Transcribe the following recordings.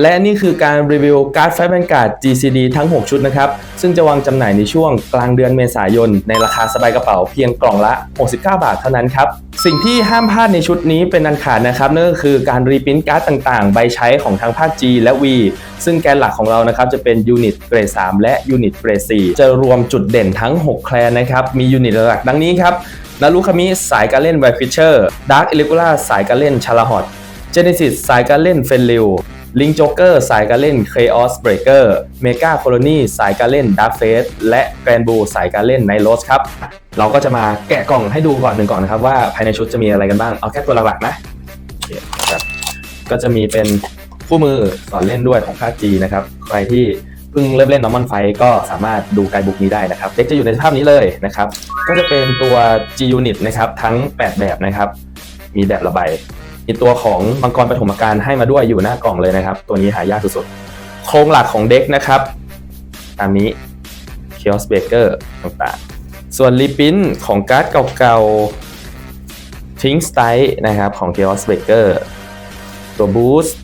และนี่คือการรีวิวการ์ดไฟแบนการ์ด GCD ทั้ง 6 ชุดนะครับ ซึ่งจะวางจำหน่ายในช่วงกลางเดือนเมษายน ในราคาสบายกระเป๋าเพียงกล่องละ 69 บาทเท่านั้นครับ สิ่งที่ห้ามพลาดในชุดนี้เป็นอันขาดนะครับนั่นก็คือการรีพิมพ์การ์ดต่างๆ ใบใช้ของทั้งภาค G และ V ซึ่งแกนหลักของเรานะครับจะเป็นยูนิตเกรด 3 และยูนิตเกรด 4 จะรวมจุดเด่นทั้ง 6 แคลนนะครับมียูนิตหลักดังนี้ครับนารุคามิสายการเล่นไวฟิชเชอร์ดาร์กเอลิกูล่าสายการเล่นชาลาฮอตเจเนซิสสายการเล่นเฟนริว ลิงโจเกอร์สายการเล่นเคออสเบรเกอร์เมกาโคโลนีสายการเล่นดาร์ f เฟสและแกรนบูสายการเล่นไนโรสครับ เราก็จะมาแกะกล่องให้ดูก่อนหนึ่งก่อนนะครับว่าภายในชุดจะมีอะไรกันบ้าง เอาแค่ตัวหลักๆนะโอเครับก็จะมีเป็นคู่มือสอนเล่นด้วยของภาจีนะครับ ใครที่เพิ่งเริ่มเล่นนอร์มอนไฟก็สามารถดูไกด์บุ๊กนี้ได้นะครับเด็กจะอยู่ในสภาพนี้เลยนะครับ ก็จะเป็นตัว G Unit นะครับทั้ง 8 แบบนะครับ มีแบบระใบ มีตัวของมังกรปฐมการให้มาด้วยอยู่หน้ากล่องเลยนะครับ ตัวนี้หายากสุดๆ โครงหลักของเด็กนะครับตามนี้ Chaos Breaker ต่างๆ ส่วนรีพินของการ์ดเก่าๆ Pink Style นะครับของ Chaos Breaker ตัว Boost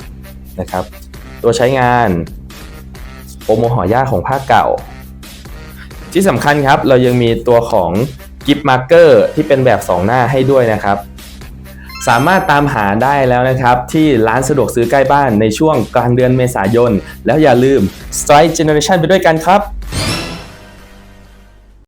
นะครับตัวใช้งานโอโมหอย่าของภาคเก่า ที่สำคัญครับเรายังมีตัวของกิฟต์มาร์เกอร์ที่เป็นแบบ 2 หน้าให้ด้วยนะครับ สามารถตามหาได้แล้วนะครับ ที่ร้านสะดวกซื้อใกล้บ้านในช่วงกลางเดือนเมษายน แล้วอย่าลืม Strike Generation ไปด้วยกันครับ